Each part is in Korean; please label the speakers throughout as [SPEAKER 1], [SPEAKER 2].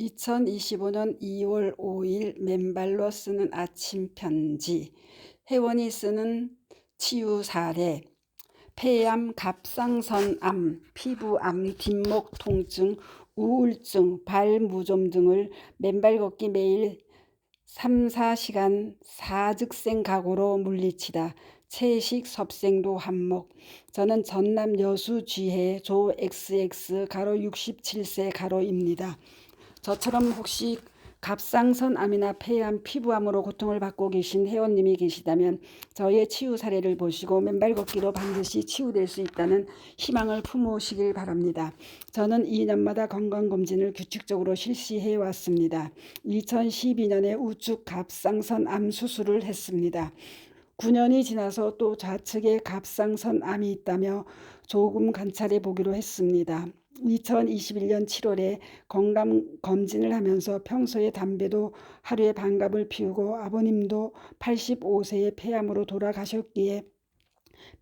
[SPEAKER 1] 2025년 2월 5일 맨발로 쓰는 아침 편지 회원이 쓰는 치유 사례 폐암, 갑상선암, 피부암, 뒷목 통증, 우울증, 발 무좀 등을 맨발 걷기 매일 3, 4시간 사즉생 각오로 물리치다. 채식 섭생도 한몫. 저는 전남 여수 쥐해 조 XX 가로 67세 가로입니다. 저처럼 혹시 갑상선암이나 폐암, 피부암으로 고통을 받고 계신 회원님이 계시다면 저의 치유 사례를 보시고 맨발 걷기로 반드시 치유될 수 있다는 희망을 품으시길 바랍니다. 저는 2년마다 건강검진을 규칙적으로 실시해 왔습니다. 2012년에 우측 갑상선암 수술을 했습니다. 9년이 지나서 또 좌측에 갑상선암이 있다며 조금 관찰해 보기로 했습니다. 2021년 7월에 건강 검진을 하면서 평소에 담배도 하루에 반갑을 피우고 아버님도 85세의 폐암으로 돌아가셨기에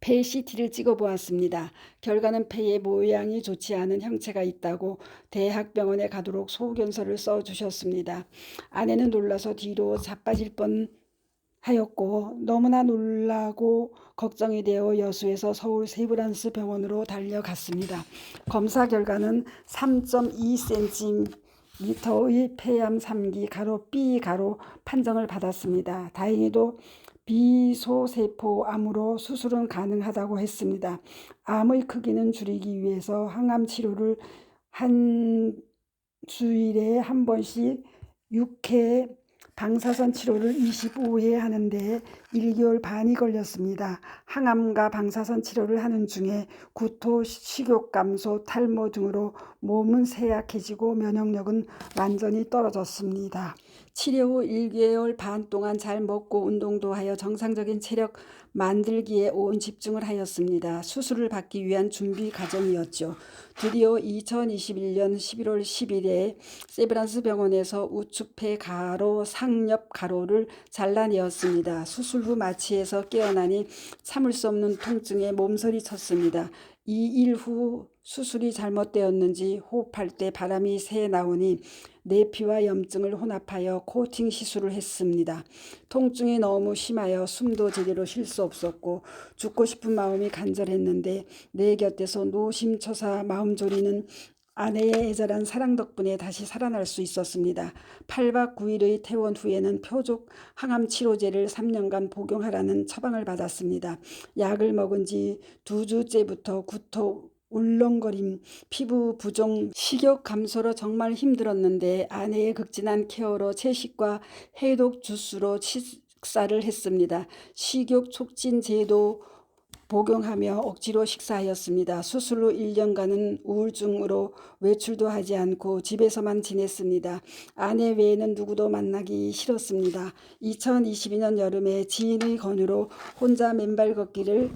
[SPEAKER 1] 폐 CT를 찍어보았습니다. 결과는 폐의 모양이 좋지 않은 형체가 있다고 대학병원에 가도록 소견서를 써주셨습니다. 아내는 놀라서 뒤로 자빠질 뻔 하였고 너무나 놀라고 걱정이 되어 여수에서 서울 세브란스 병원으로 달려갔습니다. 검사 결과는 3.2cm의 폐암 3기 가로 B 가로 판정을 받았습니다. 다행히도 비소세포암으로 수술은 가능하다고 했습니다. 암의 크기는 줄이기 위해서 항암 치료를 한 주일에 한 번씩 6회 방사선 치료를 25회 하는데 1개월 반이 걸렸습니다. 항암과 방사선 치료를 하는 중에 구토, 식욕 감소, 탈모 등으로 몸은 쇠약해지고 면역력은 완전히 떨어졌습니다. 치료 후 1개월 반 동안 잘 먹고 운동도 하여 정상적인 체력 만들기에 온 집중을 하였습니다. 수술을 받기 위한 준비 과정이었죠. 드디어 2021년 11월 10일에 세브란스 병원에서 우측폐 가로 상엽 가로를 잘라내었습니다. 수술 후 마취해서 깨어나니 참을 수 없는 통증에 몸서리 쳤습니다. 이 일 후 수술이 잘못되었는지 호흡할 때 바람이 새 나오니 내피와 염증을 혼합하여 코팅 시술을 했습니다. 통증이 너무 심하여 숨도 제대로 쉴 수 없었고 죽고 싶은 마음이 간절했는데 내 곁에서 노심초사 마음 졸이는 아내의 애절한 사랑 덕분에 다시 살아날 수 있었습니다. 8박 9일의 퇴원 후에는 표적 항암 치료제를 3년간 복용하라는 처방을 받았습니다. 약을 먹은 지 두 주째부터 구토 울렁거림, 피부 부종, 식욕 감소로 정말 힘들었는데 아내의 극진한 케어로 채식과 해독 주스로 식사를 했습니다. 식욕 촉진 제도 복용하며 억지로 식사하였습니다. 수술 후 1년간은 우울증으로 외출도 하지 않고 집에서만 지냈습니다. 아내 외에는 누구도 만나기 싫었습니다. 2022년 여름에 지인의 권유로 혼자 맨발 걷기를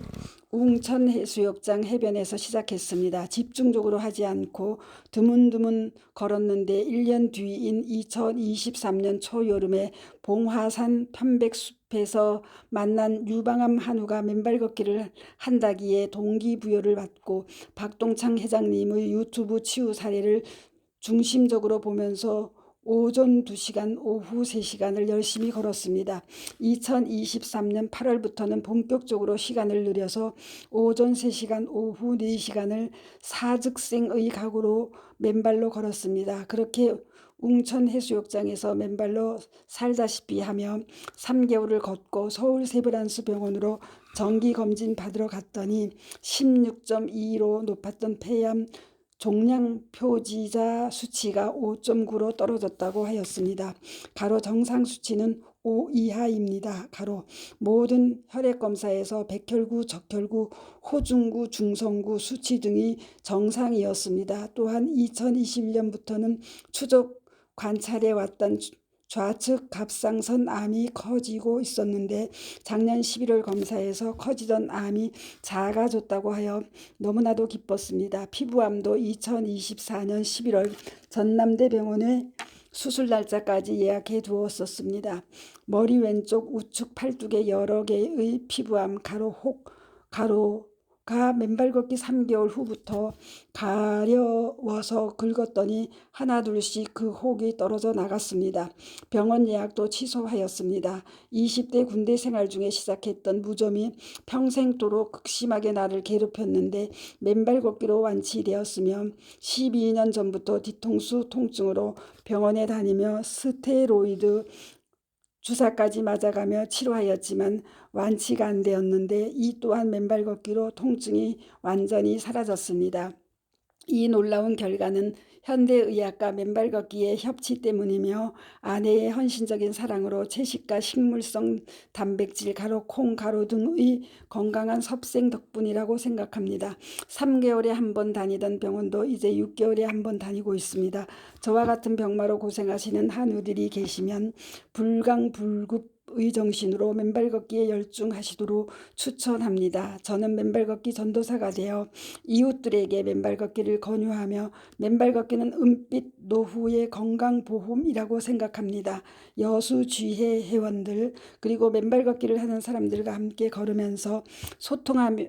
[SPEAKER 1] 웅천 해수욕장 해변에서 시작했습니다. 집중적으로 하지 않고 드문드문 걸었는데 1년 뒤인 2023년 초여름에 봉화산 편백숲 에서 만난 유방암 한우가 맨발 걷기를 한다기에 동기부여를 받고 박동창 회장님의 유튜브 치유 사례를 중심적으로 보면서 오전 2시간, 오후 3시간을 열심히 걸었습니다. 2023년 8월부터는 본격적으로 시간을 늘려서 오전 3시간, 오후 4시간을 사즉생의 각오로 맨발로 걸었습니다. 그렇게 웅천 해수욕장에서 맨발로 살다시피 하며 3개월을 걷고 서울 세브란스 병원으로 정기 검진 받으러 갔더니 16.2로 높았던 폐암 종양 표지자 수치가 5.9로 떨어졌다고 하였습니다. 가로 정상 수치는 5 이하입니다. 가로 모든 혈액 검사에서 백혈구, 적혈구, 호중구, 중성구 수치 등이 정상이었습니다. 또한 2021년부터는 추적 관찰해 왔던 좌측 갑상선 암이 커지고 있었는데 작년 11월 검사에서 커지던 암이 작아졌다고 하여 너무나도 기뻤습니다. 피부암도 2024년 11월 전남대병원에 수술 날짜까지 예약해 두었었습니다. 머리 왼쪽 우측 팔뚝에 여러 개의 피부암 가로 혹 가로 가 맨발 걷기 3개월 후부터 가려워서 긁었더니 하나 둘씩 그 혹이 떨어져 나갔습니다. 병원 예약도 취소하였습니다. 20대 군대 생활 중에 시작했던 무좀이 평생도록 극심하게 나를 괴롭혔는데 맨발 걷기로 완치되었으며 12년 전부터 뒤통수 통증으로 병원에 다니며 스테로이드 주사까지 맞아가며 치료하였지만 완치가 안 되었는데 이 또한 맨발 걷기로 통증이 완전히 사라졌습니다. 이 놀라운 결과는 현대의학과 맨발 걷기의 협치 때문이며 아내의 헌신적인 사랑으로 채식과 식물성 단백질, 가루, 콩, 가루 등의 건강한 섭생 덕분이라고 생각합니다. 3개월에 한 번 다니던 병원도 이제 6개월에 한 번 다니고 있습니다. 저와 같은 병마로 고생하시는 한우들이 계시면 불강불급 의 정신으로 맨발 걷기에 열중하시도록 추천합니다. 저는 맨발 걷기 전도사가 되어 이웃들에게 맨발 걷기를 권유하며 맨발 걷기는 은빛 노후의 건강 보험이라고 생각합니다. 여수 쥐해 회원들 그리고 맨발 걷기를 하는 사람들과 함께 걸으면서 소통하며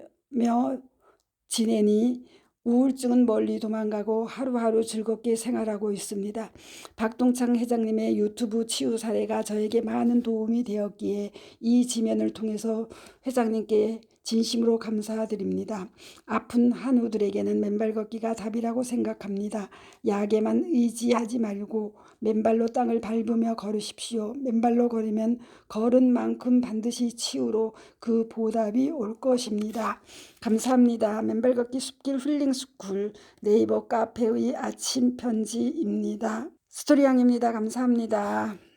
[SPEAKER 1] 지내니 우울증은 멀리 도망가고 하루하루 즐겁게 생활하고 있습니다. 박동창 회장님의 유튜브 치유 사례가 저에게 많은 도움이 되었기에 이 지면을 통해서 회장님께 진심으로 감사드립니다. 아픈 한우들에게는 맨발 걷기가 답이라고 생각합니다. 약에만 의지하지 말고 맨발로 땅을 밟으며 걸으십시오. 맨발로 걸으면 걸은 만큼 반드시 치유로 그 보답이 올 것입니다. 감사합니다. 맨발 걷기 숲길 힐링 스쿨 네이버 카페의 아침 편지입니다. 스토리양입니다. 감사합니다.